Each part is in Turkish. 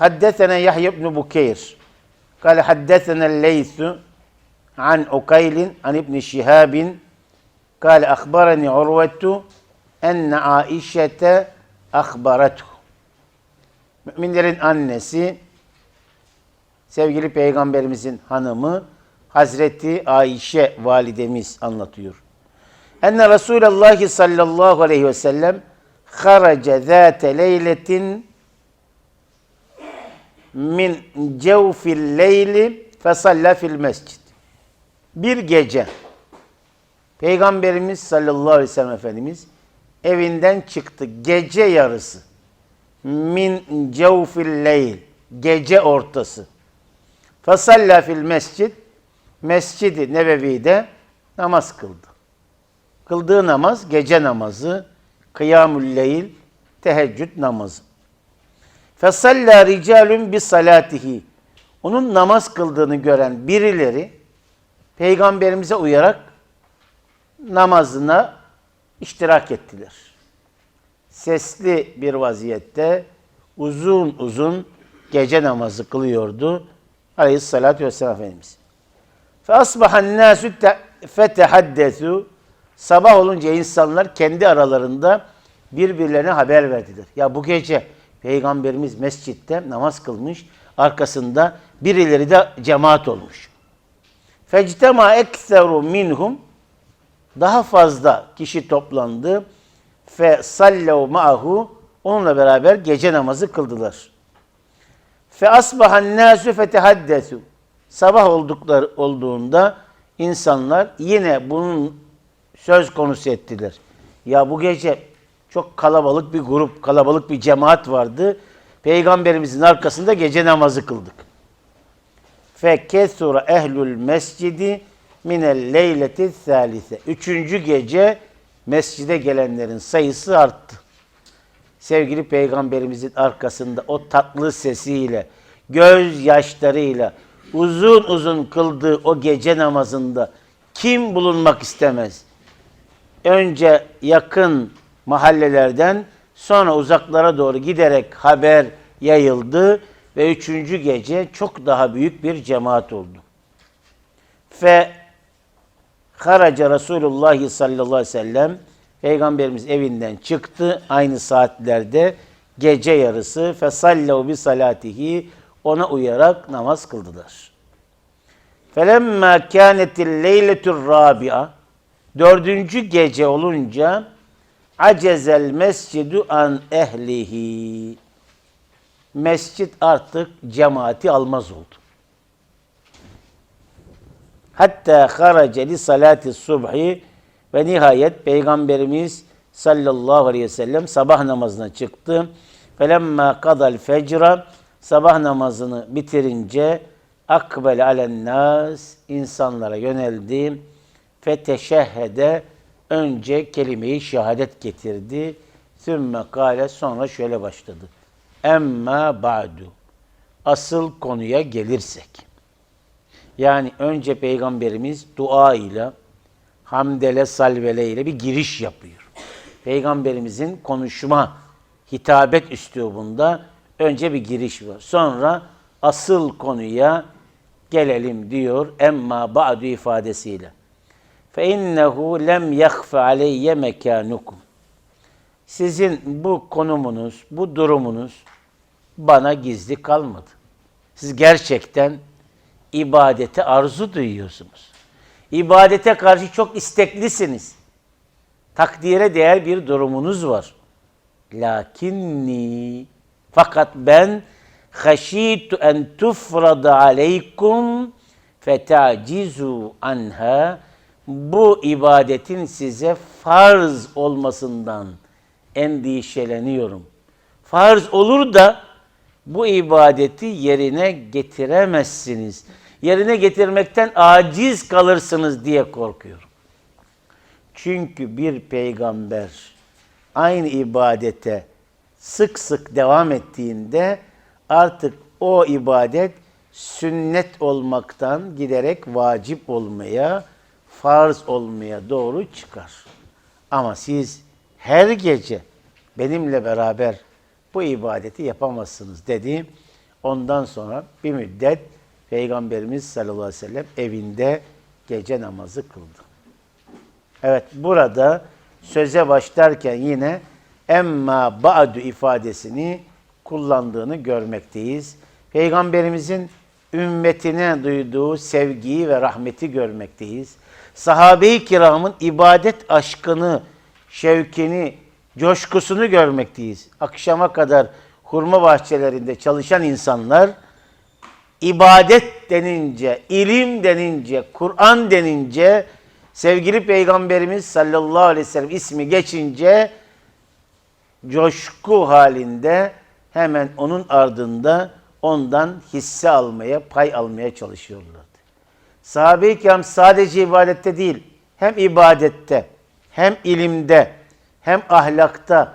حدثنا يحيى بن بكير قال حدثنا الليث عن عقيل عن ابن شهاب قال أخبرني عروة أن عائشة أخبرته Müminlerin annesi sevgili peygamberimizin hanımı Hazreti Ayşe validemiz anlatıyor. Enne Resulallah sallallahu aleyhi ve sellem haraca zâte leyletin min cevfil leyli fesalla fil mescid. Bir gece Peygamberimiz sallallahu aleyhi ve sellem Efendimiz evinden çıktı gece yarısı. Min cevfil leyl. Gece ortası. Fesalla fil mescid. Mescidi Nebevi'de namaz kıldı. Kıldığı namaz gece namazı, kıyamül leyl, teheccüd namazı. Fesalla ricalun bi salatihi. Onun namaz kıldığını gören birileri peygamberimize uyarak namazına iştirak ettiler. Sesli bir vaziyette uzun uzun gece namazı kılıyordu Aleyhissalatü vesselam Efendimiz. Fe asbahan nasu fetehaddesu Sabah olunca insanlar kendi aralarında birbirlerine haber verdiler. Ya bu gece Peygamberimiz mescitte namaz kılmış. Arkasında birileri de cemaat olmuş. Fectema ekseru minhum daha fazla kişi toplandı. Fe sallev ma'hu onunla beraber gece namazı kıldılar. Fe asbahan nasu fetehaddesu sabah oldukları olduğunda insanlar yine bunun söz konusu ettiler. Ya bu gece çok kalabalık bir grup, kalabalık bir cemaat vardı. Peygamberimizin arkasında gece namazı kıldık. Fe kesura ehlül mescidi minel leyleti salise. Üçüncü gece mescide gelenlerin sayısı arttı. Sevgili Peygamberimizin arkasında o tatlı sesiyle, gözyaşlarıyla, uzun uzun kıldığı o gece namazında kim bulunmak istemez? Önce yakın mahallelerden sonra uzaklara doğru giderek haber yayıldı ve üçüncü gece çok daha büyük bir cemaat oldu. Fe haraca Resulullah sallallahu aleyhi ve sellem Peygamberimiz evinden çıktı aynı saatlerde gece yarısı fesallev bi salatihi ona uyarak namaz kıldılar. Felemma kânetil leyletur rabi'a dördüncü gece olunca acezel mescidu an ehlihi mescit artık cemaati almaz oldu. Hatta harace li salati subhi ve nihayet Peygamberimiz sallallahu aleyhi ve sellem sabah namazına çıktı. Felemma kadal fecra sabah namazını bitirince akbel alen insanlara yöneldi. Feteşehhede önce kelimeyi şehadet getirdi. Sümme kâle sonra şöyle başladı. Emma ba'du. Asıl konuya gelirsek. Yani önce Peygamberimiz dua ile, hamdele, salvele ile bir giriş yapıyor. Peygamberimizin konuşma, hitabet üslubunda önce bir giriş var. Sonra asıl konuya gelelim diyor emma ba'du ifadesiyle. İnnehu lem yahfa aleyye mekanukum. Sizin bu konumunuz, bu durumunuz bana gizli kalmadı. Siz gerçekten ibadete arzu duyuyorsunuz. İbadete karşı çok isteklisiniz. Takdire değer bir durumunuz var. Lakinni fakat ben haşitu en tufrada aleykum fetacizu anha bu ibadetin size farz olmasından endişeleniyorum. Farz olur da bu ibadeti yerine getiremezsiniz. Yerine getirmekten aciz kalırsınız diye korkuyorum. Çünkü bir peygamber aynı ibadete sık sık devam ettiğinde artık o ibadet sünnet olmaktan giderek vacip olmaya, farz olmaya doğru çıkar. Ama siz her gece benimle beraber bu ibadeti yapamazsınız dedi. Ondan sonra bir müddet Peygamberimiz sallallahu aleyhi ve sellem evinde gece namazı kıldı. Evet burada söze başlarken yine emma ba'du ifadesini kullandığını görmekteyiz. Peygamberimizin ümmetine duyduğu sevgiyi ve rahmeti görmekteyiz. Sahabe-i kiramın ibadet aşkını, şevkini, coşkusunu görmekteyiz. Akşama kadar hurma bahçelerinde çalışan insanlar ibadet denince, ilim denince, Kur'an denince, sevgili Peygamberimiz sallallahu aleyhi ve sellem ismi geçince coşku halinde hemen onun ardında ondan hisse almaya, pay almaya çalışıyorlardı. Sahabe-i kiram sadece ibadette değil, hem ibadette, hem ilimde, hem ahlakta,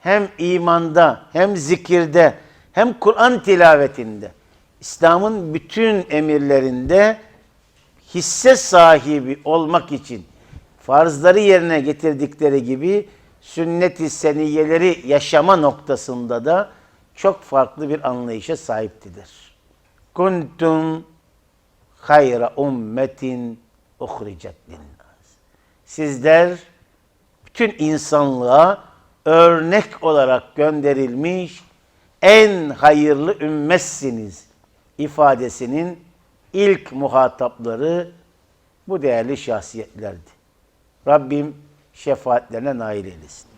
hem imanda, hem zikirde, hem Kur'an tilavetinde, İslam'ın bütün emirlerinde hisse sahibi olmak için farzları yerine getirdikleri gibi sünnet-i seniyeleri yaşama noktasında da çok farklı bir anlayışa sahiptidir. Kuntum hayra ummetin uhricet linnas. Sizler bütün insanlığa örnek olarak gönderilmiş en hayırlı ümmetsiniz ifadesinin ilk muhatapları bu değerli şahsiyetlerdi. Rabbim şefaatlerine nail eylesin.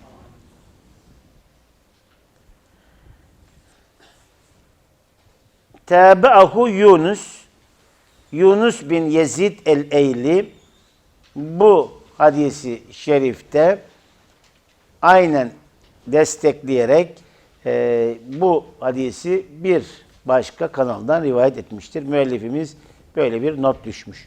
Tabi'ahu Yunus Yunus bin Yezid el-Eyli bu hadisi şerifte aynen destekleyerek e, bu hadisi bir başka kanaldan rivayet etmiştir. Müellifimiz böyle bir not düşmüş.